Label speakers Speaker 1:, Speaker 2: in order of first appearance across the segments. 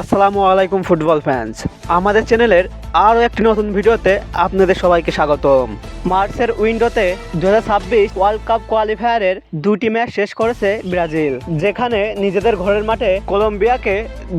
Speaker 1: আসসালামু আলাইকুম football fans আমাদের চ্যানেলের আরও একটি নতুন ভিডিওতে আপনাদের সবাইকে স্বাগতম। মার্চের উইন্ডোতে দু ছাব্বিশ ওয়ার্ল্ড কাপ কোয়ালিফায়ারের দুটি ম্যাচ শেষ করেছে ব্রাজিল, যেখানে নিজেদের ঘরের মাঠে কলম্বিয়াকে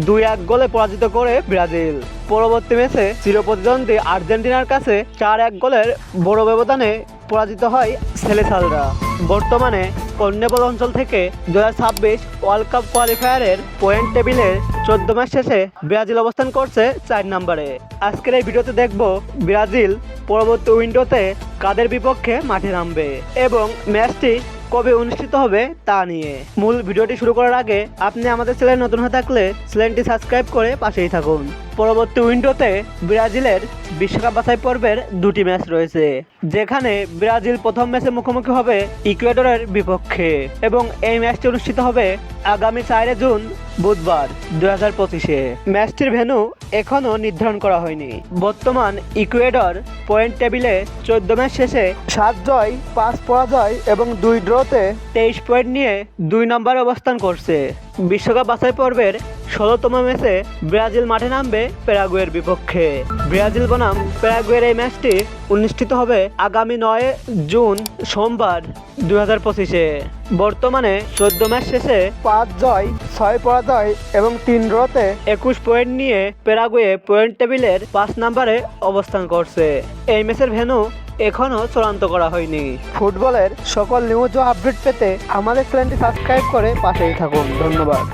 Speaker 1: দুই এক গোলে পরাজিত করে ব্রাজিল। পরবর্তী ম্যাচে চিরপ্রতিদ্বন্দ্বী আর্জেন্টিনার কাছে চার এক গোলের বড় ব্যবধানে পরাজিত হয় সেলেসালরা। বর্তমানে কন্যাবল অঞ্চল থেকে দু ছাব্বিশ ওয়ার্ল্ড কাপ কোয়ালিফায়ারের পয়েন্ট টেবিলের চোদ্দ ম্যাচ শেষে ব্রাজিল অবস্থান করছে চার নম্বরে। আজকের এই ভিডিওতে দেখব ব্রাজিল পরবর্তী উইন্ডোতে কাদের বিপক্ষে মাঠে নামবে এবং ম্যাচটি কবে অনুষ্ঠিত হবে তা নিয়ে। মূল ভিডিওটি শুরু করার আগে আপনি আমাদের চ্যানেল নতুন হয়ে থাকলে চ্যানেলটি সাবস্ক্রাইব করে পাশেই থাকুন। পরবর্তী উইন্ডোতে ব্রাজিলের বিশ্বকাপ বাছাই পর্বের দুটি ম্যাচ রয়েছে, যেখানে ব্রাজিল প্রথম ম্যাচে মুখোমুখি হবে ইকুয়েডরের বিপক্ষে। এবং এই ম্যাচটি অনুষ্ঠিত হবে আগামী চারে জুন বুধবার দু হাজার পঁচিশে। ম্যাচটির ভেন্যু এখনও নির্ধারণ করা হয়নি। বর্তমান ইকুয়েডর পয়েন্ট টেবিলে চোদ্দ ম্যাচ শেষে সাত জয়, পাঁচ পরাজয় এবং দুই ড্রতে তেইশ পয়েন্ট নিয়ে দুই নম্বরে অবস্থান করছে। বিশ্বকাপ বাছাই পর্বের ষোলোতম ম্যাচে ব্রাজিল মাঠে নামবে প্যারাগুয়ের বিপক্ষে। ব্রাজিল বনাম প্যারাগুয়ের এই ম্যাচটি অনুষ্ঠিত হবে আগামী নয় জুন সোমবার দুই হাজার পঁচিশে। বর্তমানে চোদ্দ ম্যাচ শেষে পাঁচ জয়, ছয় পরাজয় এবং তিন ড্রতে একুশ পয়েন্ট নিয়ে প্যারাগুয়ে পয়েন্ট টেবিলের পাঁচ নাম্বারে অবস্থান করছে। এই ম্যাচের ভেন্যু এখনও চূড়ান্ত করা হয়নি। ফুটবলের সকল নিউজ ও আপডেট পেতে আমাদের চ্যানেলটি সাবস্ক্রাইব করে পাশেই থাকুন। ধন্যবাদ।